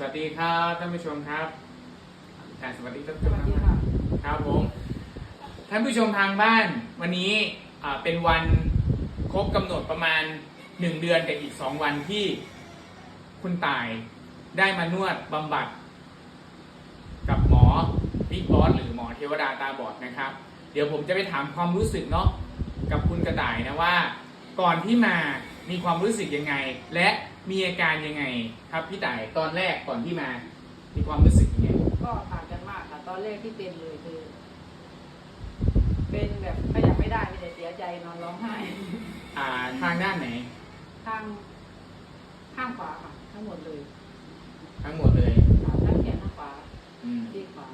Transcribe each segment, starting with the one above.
สวัสดีครับท่านผู้ชมครับอ่าสวัสดีท่านผู้สชมวัสดีคค่ะรับครับผม ท่านผู้ชมทางบ้านวันนี้อ่าเป็นวันครบกำหนดประมาณหนึ่งเดือนกับอีกสองวันที่คุณตายได้มานวดบำบัด กับหมอบิ๊กบอสหรือหมอเทวดาตาบอดนะครับ เดี๋ยวผมจะไปถามความรู้สึกเนาะกับคุณกระต่ายนะว่า ก่อนที่มามีความรู้สึกยังไง และ มีอาการยังไงครับพี่ต่ายตอนแรกก่อนที่มามีความรู้สึกยังไงก็ต่างกันมากค่ะตอนแรกที่เป็นเลยคือ เป็นแบบขยับไม่ได้มีแต่เสียใจนอนร้องไห้ อ่าทางด้านไหน ข้างข้างขวาค่ะ ทั้งหมดเลยทั้งหมดเลยค่ะทั้งแขนทั้งขวาอืมที่ขวา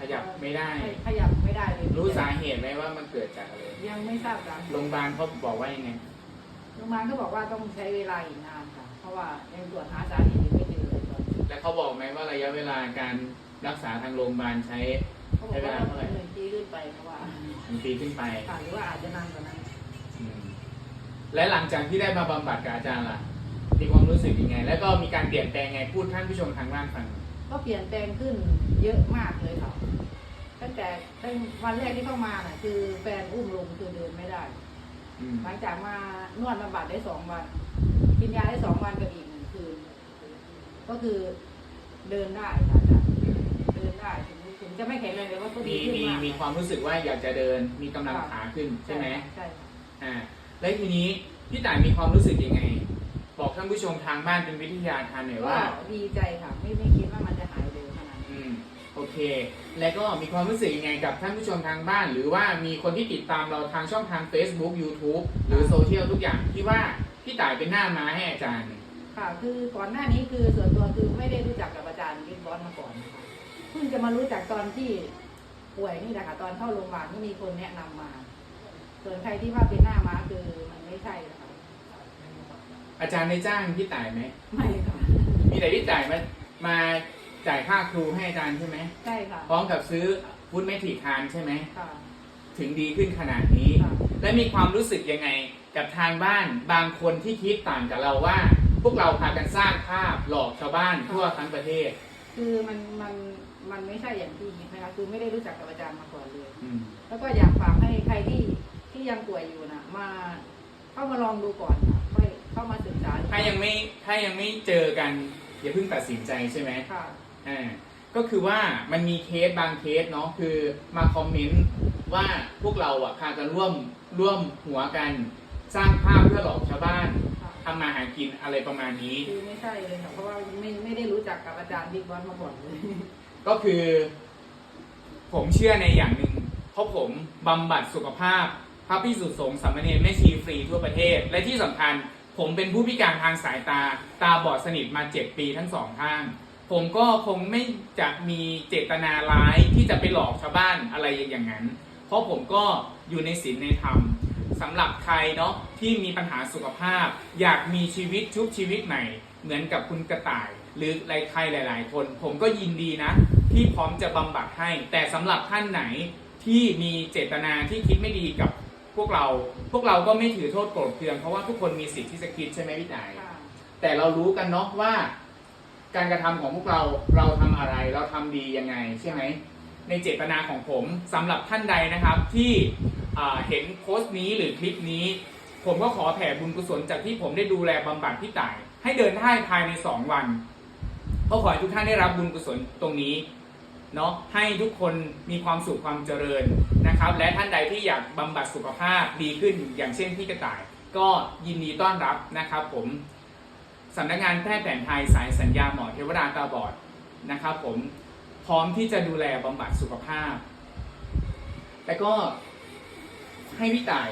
ขยับไม่ได้ ขยับไม่ได้เลยรู้สาเหตุไหมว่ามันเกิดจากอะไรยังไม่ทราบกันโรงพยาบาลเขาบอกว่ายังไง โรงพยาบาลก็บอกว่าต้องใช้เวลาอีกนานค่ะ เพราะว่ายังตรวจหาสาเหตุยังไม่เจอเลยตอนนี้แล้วเขาบอกไหมว่าระยะเวลาการรักษาทางโรงพยาบาลใช้ เขาบอกว่าต้องหนึ่งปีขึ้นไปเพราะว่าหนึ่งปีขึ้นไปค่ะหรือว่าอาจจะนานกว่านั้น อืมและหลังจากที่ได้มาบำบัดกับอาจารย์ล่ะ มีความรู้สึกยังไง แล้วก็มีการเปลี่ยนแปลงไงพูดท่านผู้ชมทางบ้านฟังหน่อยก็เปลี่ยนแปลงขึ้นเยอะมากเลยค่ะ ตั้งแต่ตั้งวันแรกที่เข้ามาน่ะ คือแฟนอุ้มลงคือเดินไม่ได้อืม หลังจากมานวดบำบัดได้สองวัน กินยาได้สองวันกับอีกหนึ่งคืน ก็คือเดินได้ค่ะอาจารย์เดินได้ถึงถึงจะไม่แข็งแรงเลยว่าก็ดีมีขึ้นมีมากมีความรู้สึกว่าอยากจะเดินมีกำลังขาขึ้นใช่ไหมใช่ค่ะอ่าและทีนี้พี่ต่ายมีความรู้สึกยังไง บอกท่านผู้ชมทางบ้านเป็นวิทยาทานหน่อยก็ว่า ดีใจค่ะ ไม่ไม่คิดว่า เค แล้วก็มีความรู้สึกยังไงกับท่านผู้ชมทางบ้าน หรือว่ามีคนที่ติดตามเราทางช่องทาง Facebook YouTube หรือโซเชียลทุกอย่างที่ว่าพี่ต่ายเป็นหน้าม้าให้อาจารย์ ค่ะ คือก่อนหน้านี้คือส่วนตัวคือไม่ได้รู้จักกับอาจารย์บิ๊กบอสมาก่อนนะคะเพิ่งจะมารู้จักตอนที่ป่วยนี่แหละค่ะตอนเข้าโรงพยาบาลที่มีคนแนะนำมา ส่วนใครที่ว่าเป็นหน้าม้าคือมันไม่ใช่นะคะอาจารย์ได้จ้างพี่ต่ายไหมไม่ค่ะ มีแต่พี่ต่ายมามา จ่ายค่าครูให้อาจารย์ใช่ไหมใช่ค่ะพร้อมกับซื้อฟุตเมทริกทานใช่ไหมค่ะ ถึงดีขึ้นขนาดนี้ ค่ะ และมีความรู้สึกยังไงกับทางบ้านบางคนที่คิดต่างกับเราว่า พวกเราพากันสร้างภาพหลอกชาวบ้านทั่วทั้งประเทศคือมันมันมันไม่ใช่อย่างที่คิดนะคะคือไม่ได้รู้จักกับอาจารย์มาก่อนเลย อืมแล้วก็อยากฝากให้ใครที่ที่ยังป่วยอยู่นะมาเข้ามาลองดูก่อนค่ะค่อยเข้ามาศึกษาดูถ้ายังไม่ถ้ายังไม่เจอกันอย่าเพิ่งตัดสินใจใช่ไหม ค่ะ อ่าก็คือว่ามันมีเคสบางเคสเนาะคือมาคอมเมนต์ว่าพวกเราอะพากันร่วมร่วมหัวกัน สร้างภาพเพื่อหลอกชาวบ้านค่ะทำมาหากินอะไรประมาณนี้ คือไม่ใช่เลยค่ะเพราะว่าไม่ไม่ได้รู้จักกับอาจารย์บิ๊กบอสมาก่อนเลย ก็คือ ผมเชื่อในอย่างหนึ่งเพราะผมบำบัดสุขภาพ พระพิสุสงฆ์สามเณรแม่ชีฟรีทั่วประเทศ และที่สำคัญ ผมเป็นผู้พิการทางสายตา ตาบอดสนิทมาเจ็ดปีทั้งสองข้าง ผมก็คงไม่จะมีเจตนาร้ายที่จะไปหลอกชาวบ้านอะไรอย่างนั้น เพราะผมก็อยู่ในศีลในธรรมสำหรับใครเนาะที่มีปัญหาสุขภาพ อยากมีชีวิตชุบชีวิตใหม่ เหมือนกับคุณกระต่าย หรือใครหลาย ๆ คน ผมก็ยินดีนะ ที่พร้อมจะบำบัดให้ แต่สำหรับท่านไหนที่มีเจตนาที่คิดไม่ดีกับพวกเรา พวกเราก็ไม่ถือโทษโกรธเคืองเพราะว่าทุกคนมีสิทธิ์ที่จะคิดใช่ไหมพี่ต่ายค่ะแต่เรารู้กันเนาะว่า การกระทำของพวกเราเราทำอะไรเราทำดียังไงใช่ไหมในเจตนาของผมสำหรับท่านใดนะครับที่เห็นโพสต์นี้หรือคลิปนี้ ผมก็ขอแผ่บุญกุศลจากที่ผมได้ดูแลบำบัดพี่ต่าย ให้เดินได้ภายใน 2 วันก็ขอให้ทุกท่านได้รับบุญกุศลตรงนี้เนาะให้ทุกคนมีความสุขความเจริญนะครับ และท่านใดที่อยากบำบัดสุขภาพดีขึ้นอย่างเช่นพี่กระต่าย ก็ยินดีต้อนรับนะครับผม สำนักงานแพทย์แผนไทยสายสัญญาหมอเทวดาตาบอดนะครับผมพร้อมที่จะดูแลบำบัดสุขภาพ แล้วก็ให้พี่ต่าย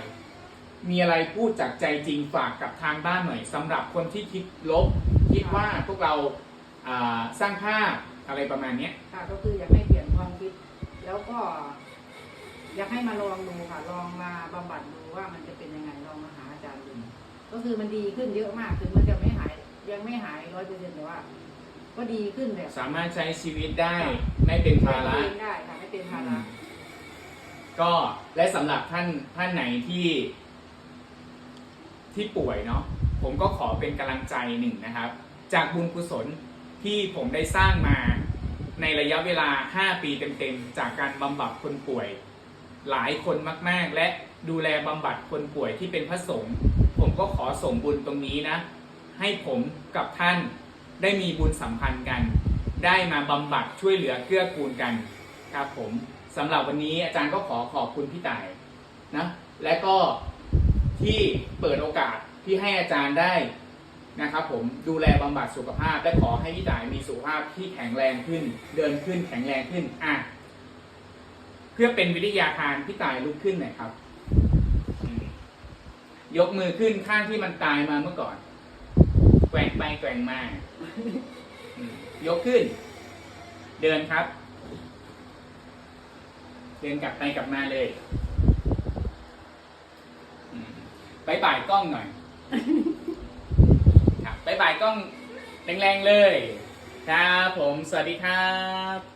มีอะไรพูดจากใจจริงฝากกับทางบ้านหน่อยสำหรับคนที่คิดลบ คิดว่าพวกเราสร้างภาพอะไรประมาณนี้ค่ะก็คืออยากให้เปลี่ยนความคิด แล้วก็ อยากให้มาลองดูค่ะ ลองมาบำบัดดูว่ามันจะเป็นยังไงลองมาหาอาจารย์ดูก็คือมันดีขึ้นเยอะมากถึงมันจะไม่หาย ยังไม่หายร้อยเปอร์เซ็นต์แต่ว่า ก็ดีขึ้นแบบสามารถใช้ชีวิตได้ไม่เป็นภาระเองได้ค่ะไม่เป็นภาระก็และสำหรับท่านท่านไหนที่ที่ป่วยเนาะผมก็ขอเป็นกำลังใจหนึ่งนะครับ จากบุญกุศลที่ผมได้สร้างมาในระยะเวลา 5 ปีเต็มๆ จากการบำบัดคนป่วย หลายคนมากๆ และดูแลบำบัดคนป่วยที่เป็นพระสงฆ์ผมก็ขอส่งบุญตรงนี้นะ ให้ผมกับท่านได้มีบุญสัมพันธ์กัน ได้มาบำบัดช่วยเหลือเกื้อกูลกันครับผมสำหรับวันนี้อาจารย์ก็ขอขอบคุณพี่ต่ายนะและก็ที่เปิดโอกาสที่ให้อาจารย์ได้นะครับผมดูแลบำบัดสุขภาพ และขอให้พี่ต่ายมีสุขภาพที่แข็งแรงขึ้น เดินขึ้นแข็งแรงขึ้นอะเพื่อเป็นวิทยาทานพี่ต่ายลุกขึ้นหน่อยครับ ยกมือขึ้นข้างที่มันตายมาเมื่อก่อน แกว่งไปแกว่งมายกขึ้น เดินครับ เดินกลับไปกลับมาเลยไปบ่ายกล้องหน่อยครับไปบ่ายกล้องแรงๆเลย ครับผมสวัสดีครับ